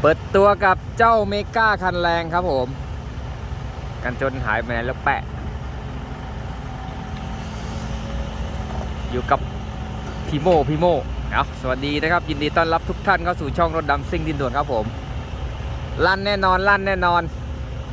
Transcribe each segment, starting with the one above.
เปิดตัวกับเจ้าเมกาคันแรงครับผม กันจนหายไปไหนแล้วแปะ อยู่กับพี่โมพี่โมเอาสวัสดีนะครับ ยินดีต้อนรับทุกท่านเข้าสู่ช่องรถดำซิ่งดินด่วนครับผม ลั่นแน่นอนลั่นแน่นอน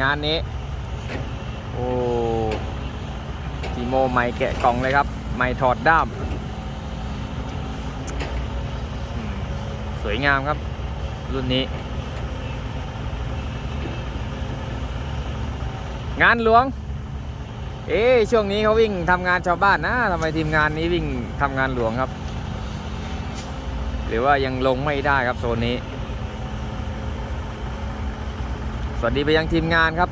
งานนี้ โอ้พี่โมไม่แกะกล่องเลยครับ ไม่ถอดด้ามอืมสวยงามครับรุ่นนี้ งานหลวง เอ๊ช่วงนี้เขาวิ่งทำงานชาวบ้านนะทำไมทีมงานนี้วิ่งทำงานหลวงครับ หรือว่ายังลงไม่ได้ครับโซนนี้ สวัสดีไปยังทีมงานครับ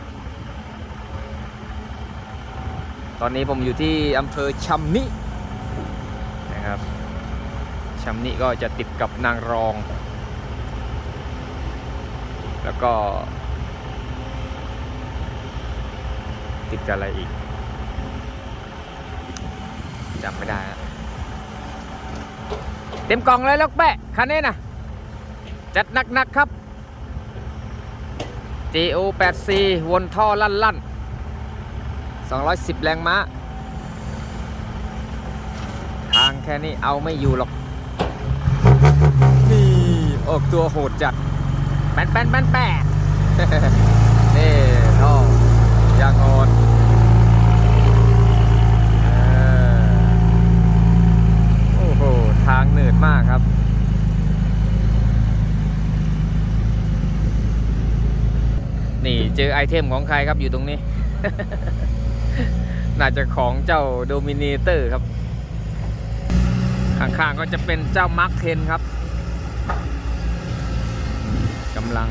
ตอนนี้ผมอยู่ที่อำเภอชำนินะครับชำนิก็จะติดกับนางรอง แล้วก็ ติดกับอะไรอีกจำไม่ได้แล้วเต็มกล่องเลยลูกแปะคันนี้นะจัดหนักๆครับ GO 8 C วนท่อลั่นลั่น210 แรงม้า ทางแค่นี้เอาไม่อยู่หรอก นี่ ออกตัวโหดจัดแป้นแป้นแป้นแปน ยางอ่อนโอ้โห ทางเหนืดมากครับ นี่เจอไอเทมของใครครับอยู่ตรงนี้ น่าจะของเจ้าโดมิเนเตอร์ครับ ข้างๆก็จะเป็นเจ้ามาร์คเทนครับกำลัง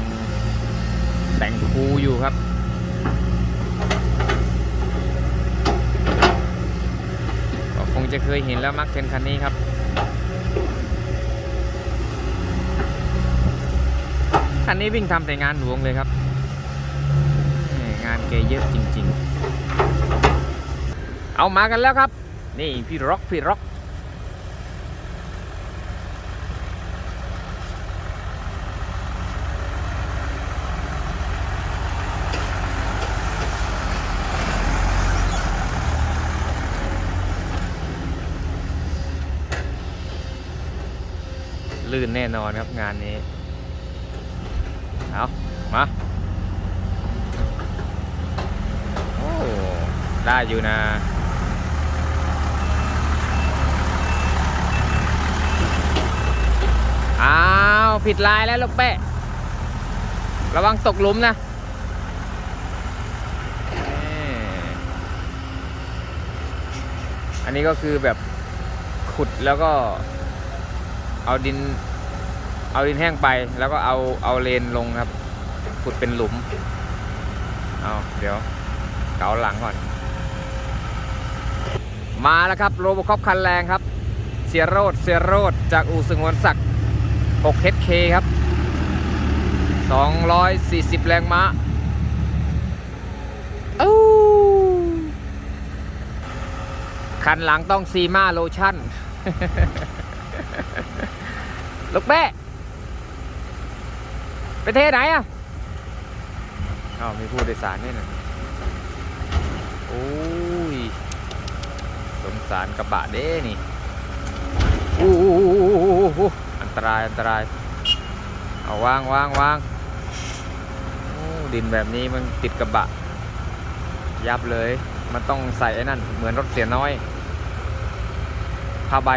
แต่งคูอยู่ครับ ก็ค งจะเคยเห็นแล้วมาร์คเทนคันนี้ครับ คันนี้วิ่งทำแต่งานหลวงเลยครับ งานเกเยอะจริง ๆ เอามากันแล้วครับ นี่พี่ร็อกพี่ร็อก ลื่นแน่นอนครับงานนี้ เอามา โอ้ได้อยู่นะอ้าว ผิดลายแล้วลูกแปะ ระวังตกหลุมนะอันนี้ก็คือแบบขุดแล้วก็ เอาดิน เอาดินแห้งไป แล้วก็เอาเอาเลนลงครับ ขุดเป็นหลุม เอาเดี๋ยว เกาหลังก่อน มาแล้วครับ โรบคอปคันแรงครับ เสียโรดเสียโรดจากอู่สงวนศักดิ์ 6HK ครับ 240 แรงม้าอู้คันหลังต้องซีมาโลชั่น ลูกแม่ไปเทไหนอะอ้าวมีผู้โดยสารด้วยนะโอ้ย สงสารกระบะเด้นี่อู้หูหูอันตรายอันตราย เอาวางวางวางโอ้ดินแบบนี้มันติดกระบะ ยับเลย มันต้องใส่ไอ้นั่น เหมือนรถเสียน้อยผ้าใบ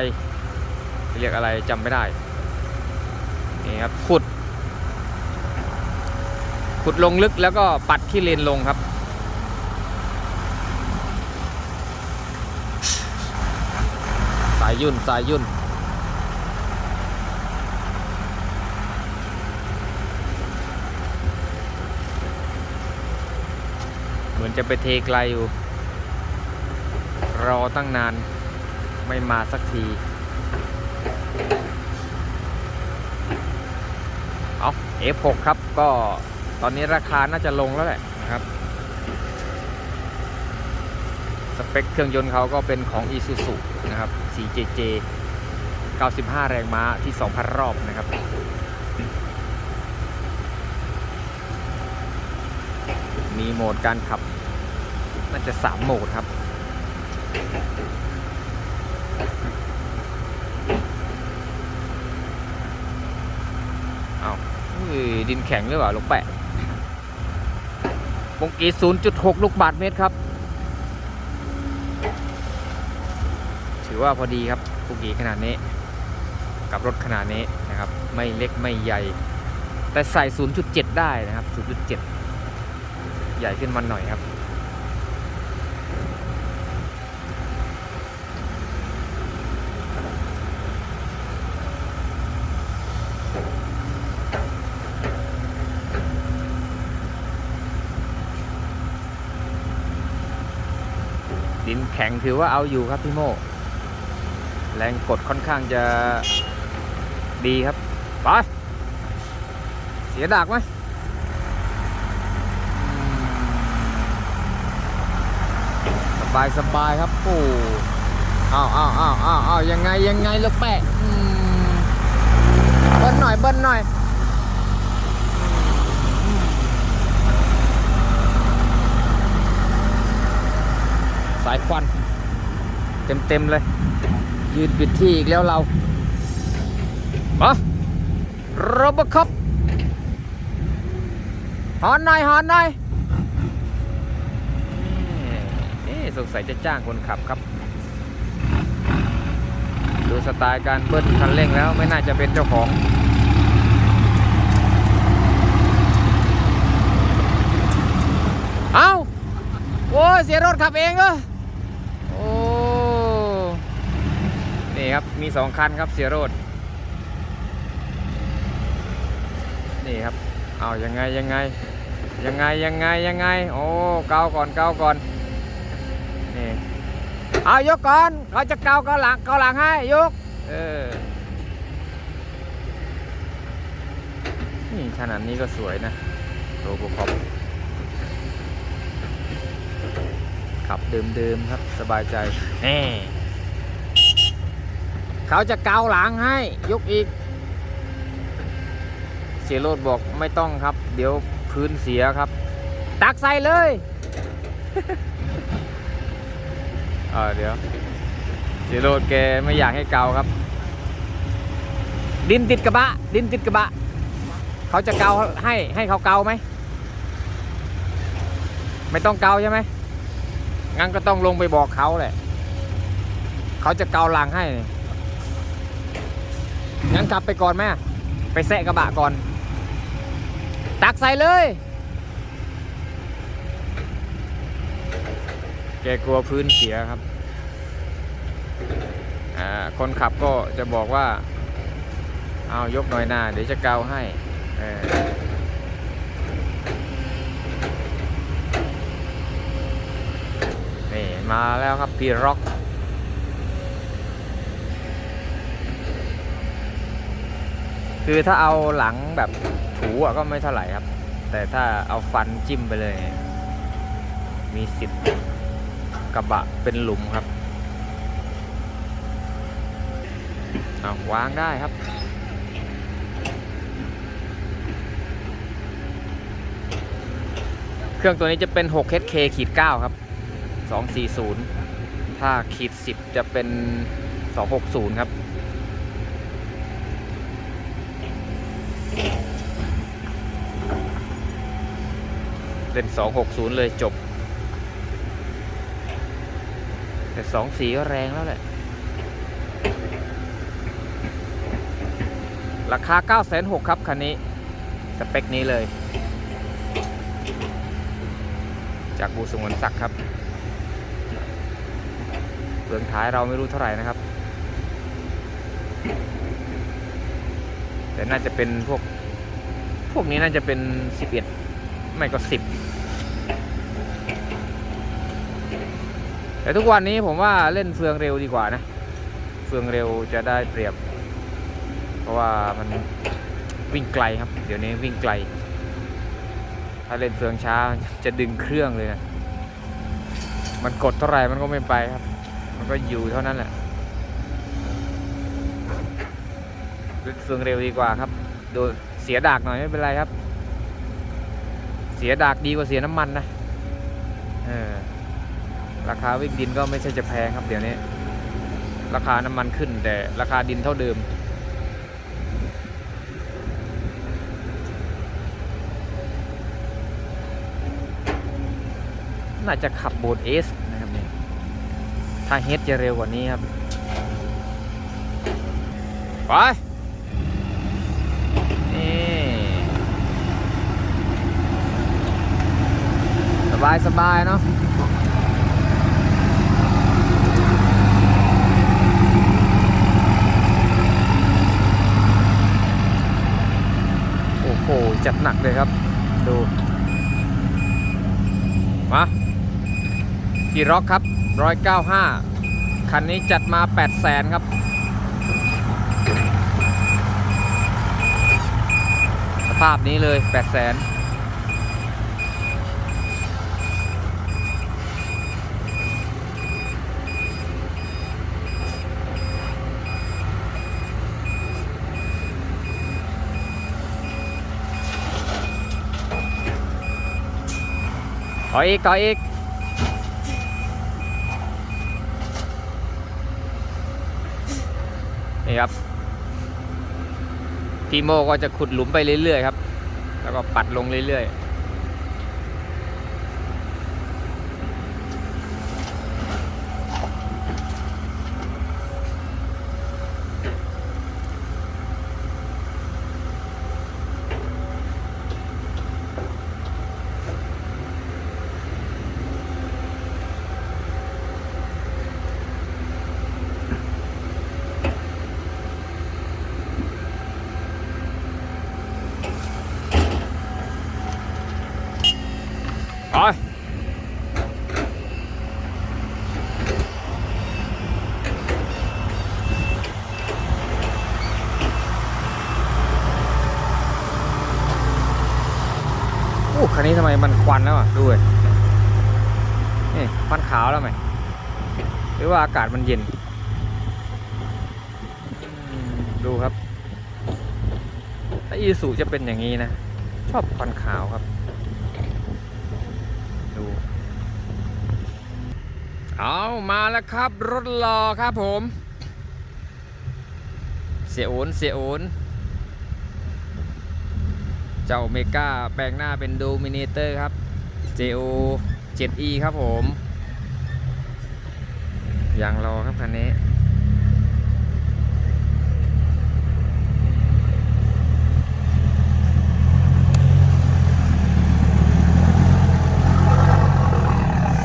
เรียกอะไรจำไม่ได้ นี่ครับขุด ขุดลงลึกแล้วก็ปัดขี้เลนลงครับสายยุ่นสายยุ่นเหมือนจะไปเทไกลอยู่ รอตั้งนานไม่มาสักที เอา F6 ครับ ก็ตอนนี้ราคาน่าจะลงแล้วแหละนะครับ สเปคเครื่องยนต์เขาก็เป็นของ Isuzu นะครับ 4JJ 95 แรงม้าที่ 2,000 รอบนะครับมีโหมดการขับ น่าจะ 3 โหมดครับ เอาดินแข็งหรือเปล่าลูกแปะปงกี0.6 ลูกบาทเมตรครับ ถือว่าพอดีครับปงกีขนาดนี้ กับรถขนาดนี้นะครับ ไม่เล็กไม่ใหญ่ แต่ใส่ 0.7 ได้นะครับ 0.7 ใหญ่ขึ้นมาหน่อยครับ ข็งถือว่าเอาอยู่ครับพี่โมแรงกดค่อนข้างจะดีครับไปเสียดากไหมสบายสบายครับโอ้อ้าวอ้าวอ้าวอ้าวอ้าวยังไงยังไงลูกแปะเบิ้ลหน่อยเบิ้ลหน่อยายควันเต็มเต็ม ๆ เลย ยืนปิดที่อีกแล้วเรามาโรบครับหอนหน่อยหอนหน่อยนี่สงสัยจะจ้างคนขับครับ ดูสไตล์การเบิ้ลคันเร่งแล้วไม่น่าจะเป็นเจ้าของเอาโอ้เสียรถขับเองเหรอ นี่ครับมีสองคันครับเสียโรดนี่ครับเอายังไงยังไงยังไงยังไงยังไงโอ้เกาก่อนเกาก่อนนี่เอายกก่อนเขาจะเกาเกาหลังเกาหลังให้ยกเออนี่ขนาดนี้ก็สวยนะโรบคอปขับเดิมๆครับสบายใจนี่ เขาจะเกาหลังให้ยกอีก เสียโรดบอกไม่ต้องครับ เดี๋ยวพื้นเสียครับ ตักใส่เลยเออเดี๋ยว เสียโรดแกไม่อยากให้เกาครับ ดินติดกระบะ ดินติดกระบะ เขาจะเกาให้ให้เขาเกาไหม ไม่ต้องเกาใช่ไหมงั้นก็ต้องลงไปบอกเขาแหละ เขาจะเกาหลังให้ งั้นขับไปก่อนไหมไปแซะกระบะก่อน ตักใส่เลย แกกลัวพื้นเสียครับ อ่า คนขับก็จะบอกว่า เอายกหน่อยหน้า เดี๋ยวจะเกาให้ เออนี่มาแล้วครับพี่ร็อก คือถ้าเอาหลังแบบถูอะก็ไม่เท่าไหร่ครับ แต่ถ้าเอาฟันจิ้มไปเลยเนี่ยมีสิทธิ์กระบะเป็นหลุมครับเอาวางได้ครับเครื่องตัวนี้จะเป็น 6HK ขีด9ครับ 240 ถ้าขีด 10 จะเป็น 260 ครับ เล่น260 เลยจบ แต่สองสีก็แรงแล้วแหละ ราคา 9 6 0 0 0ครับ คันนี้ สเปคนี้เลย จากบูสงวนศักดิ์ครับเฟืองท้ายเราไม่รู้เท่าไหร่นะครับ แต่น่าจะเป็นพวก พวกนี้น่าจะเป็น 11 ไม่ก็10แต่ทุกวันนี้ผมว่าเล่นเฟืองเร็วดีกว่านะ เฟืองเร็วจะได้เปรียบ เพราะว่ามันวิ่งไกลครับ เดี๋ยวนี้วิ่งไกล ถ้าเล่นเฟืองช้าจะดึงเครื่องเลยนะมันกดเท่าไหร่มันก็ไม่ไปครับ มันก็อยู่เท่านั้นแหละเล่นเฟืองเร็วดีกว่าครับ โดนเสียดากหน่อยไม่เป็นไรครับ เสียดากดีกว่าเสียน้ำมันนะเออราคาวิ่งดินก็ไม่ใช่จะแพงครับเดี๋ยวนี้ ราคาน้ำมันขึ้นแต่ราคาดินเท่าเดิม น่าจะขับโบนเอสนะครับเนี่ยถ้าเฮดจะเร็วกว่านี้ครับ ไป บายสบายเนาะโอ้โหจัดหนักเลยครับ ดู มาทีร็อกครับ 195 คันนี้จัดมา 8 0 0แสนครับสภาพนี้เลย 8 0 0 0 0 ออีกต่ออีกนี่ครับพีโมก็จะขุดหลุมไปเรื่อยๆครับ แล้วก็ปัดลงเรื่อยๆ ไป โอ้คันนี้ทำไมมันควันแล้วอะ ดูเลยนี่ควันขาวแล้วไหม หรือ ว่าอากาศมันเย็นอืมดูครับถ้าอีสุจะเป็นอย่างนี้นะ ชอบควันขาวครับ ดู เอามาแล้วครับ รถรอครับผม เสียโอนเสียโอนเจ้าเมกาแปลงหน้าเป็นโดมิเนเตอร์ครับ JO 7E ครับผม ยางรอครับคันนี้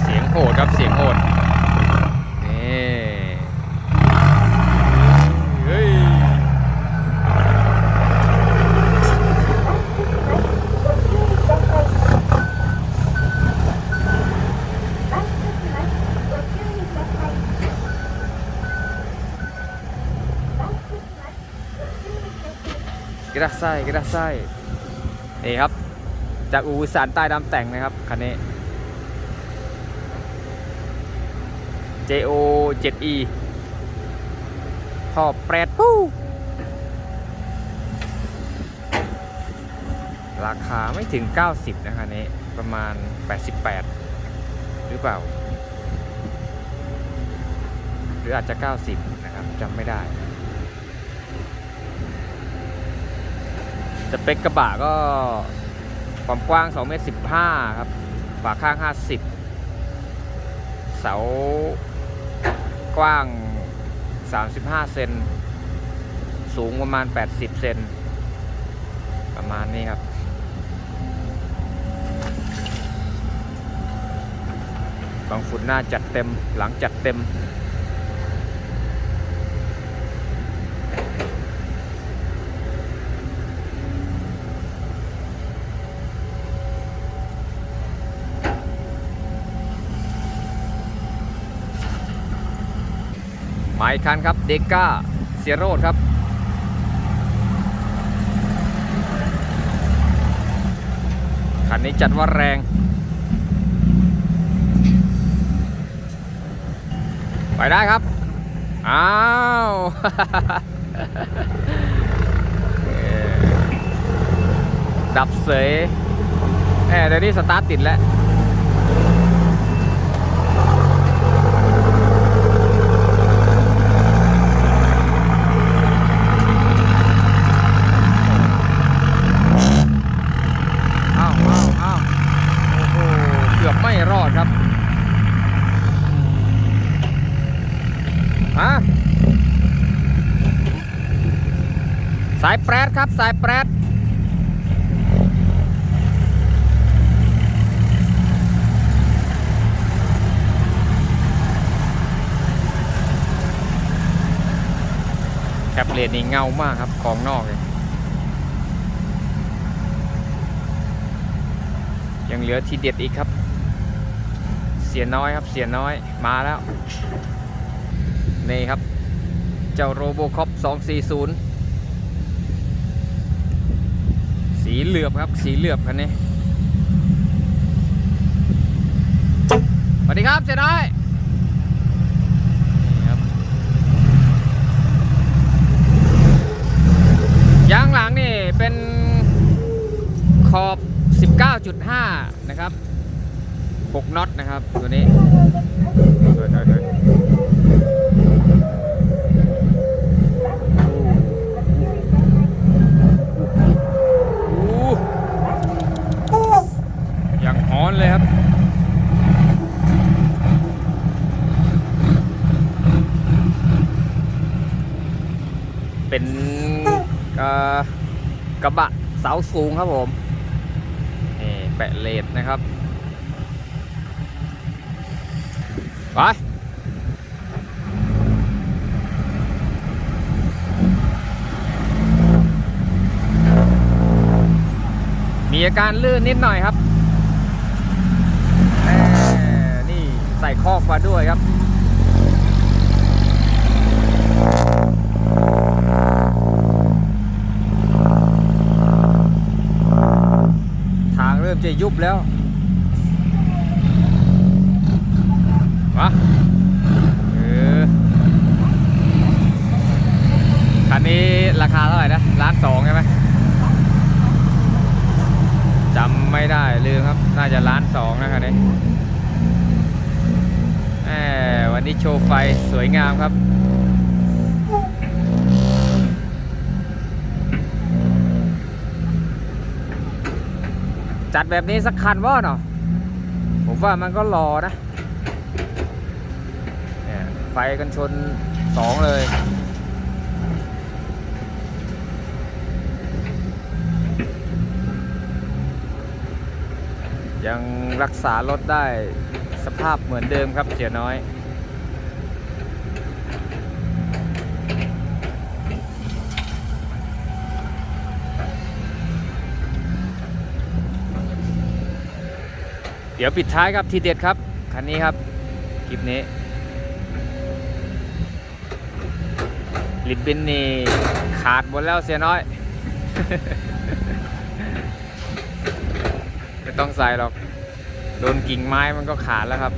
เสียงโหดครับเสียงโหดนี่เฮ้ยกระ ไส้กระไส้นี่ครับ จากอูสานใต้ดำแต่งนะครับคันนี้ JO 7E ท่อแปรดปู้ราคาไม่ถึง 90 นะคะนี้ประมาณ 88 หรือเปล่า หรืออาจจะ 90 นะครับจำไม่ได้ สเปคกระบะก็ความกว้าง2เมตร15 ครับ ฝาข้าง 50 เสากว้าง 35 เซน สูงประมาณ 80 เซน ประมาณนี้ครับ บางฝุ่นหน้าจัดเต็ม หลังจัดเต็ม มายคันครับเดก้าเซียโรดครับคันนี้จัดว่าแรง ไปได้ครับ อ้าว ดับเสยแหมเดี๋ยวนี้สตาร์ทติดแล้ว อ้าวอ้าวอ้าวโอ้โห เกือบไม่รอดครับฮะสายแปรด ครับ สายแปรดแคปเลนนี่เงามากครับของนอกเลยยังเหลือทีเด็ดอีกครับ เสียน้อยครับเสียน้อยมาแล้ว นี่ครับ เจ้าโรโบคอป240 สีเหลือบครับ สีเหลือบคันนี้สวัสดีครับเสียน้อยยางหลังนี่เป็นขอบ 19.5 นะครับ 6น็อตนะครับ ตัวนี้เฮ้ยเฮ้ยเฮ้ยโอ้อย่างฮอนเลยครับ เป็นเอ่อ กระบะเสาสูงครับผมนี่แปะเลดนะครับไปมีอาการลื่นนิดหน่อยครับนี่ใส่คอกมาด้วยครับ ทางเริ่มจะ ยุบแล้ววะเออคันนี้ราคาเท่าไหร่นะล้านสองใช่ไหมจำไม่ได้ลืมครับ น่าจะล้านสองนะคันนี้วันนี้โชว์ไฟสวยงามครับ จัดแบบนี้สักคันว่าเนาะผมว่ามันก็รอนะเนี่ยไฟกันชนสองเลยยังรักษารถได้สภาพเหมือนเดิมครับเสียน้อย ดี๋ยวปิดท้ายครับทีเด็ดครับ คันนี้ครับ คลิปนี้ ลิบบินนี่ขาดหมดแล้วเสียน้อย ไม่ต้องใส่หรอก โดนกิ่งไม้มันก็ขาดแล้วครับ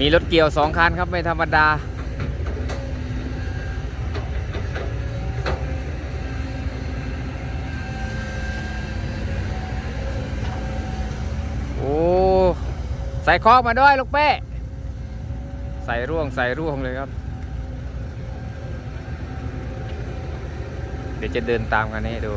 มีรถเกี่ยวสองคันครับไม่ธรรมดา โอ้ ใส่คอกมาด้วยลูกเป้ ใส่ร่วงใส่ร่วงเลยครับ เดี๋ยวจะเดินตามกันให้ดู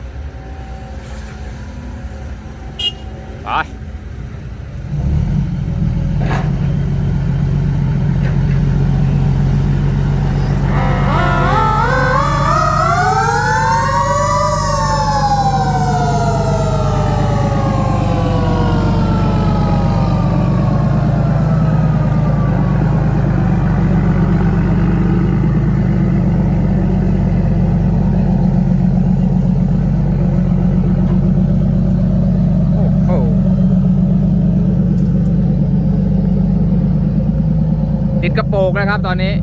ปลูกนะครับตอนนี้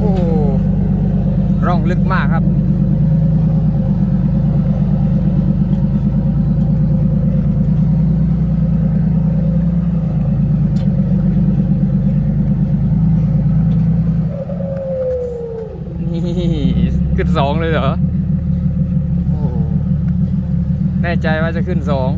โอ้ร่องลึกมาก นนี้โสองเลยเหรอโอ้โหแน่ใจว่าจะขึ้นสอง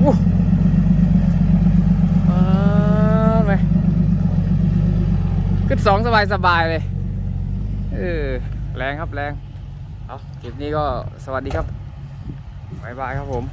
อู้มาไหมขึ้นสองสบายสบายๆเลย เออ แรงครับแรง เอาคลิปนี้ก็สวัสดีครับายบายครับผม